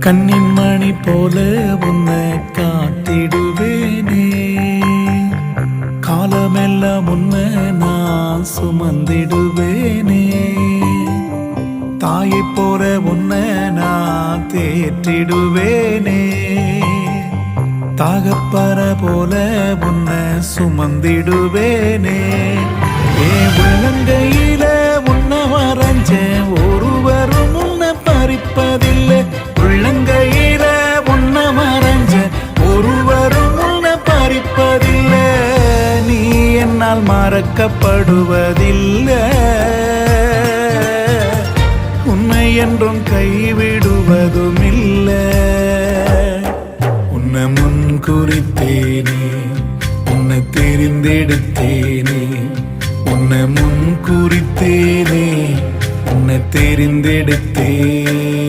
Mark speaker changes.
Speaker 1: கண்ணின் மணி போல உன்னை காத்திடுவேனே. காலமெல்லாம் உன்னை நான் சுமந்திடுவேனே. தாயை போல உன்னை நான் தேற்றிடுவேனே. தாகப்பற போல உன்னை சுமந்திடுவேனே. என்னால் மறக்கப்படுவதில்லை. உன்னை என்றும் கைவிடுவதும் இல்லை உன்னை முன் குறித்தேனே உன்னை தெரிந்தெடுத்தேனே. உன்னை முன் குறித்தேனே உன்னை தெரிந்தெடுத்தேன்.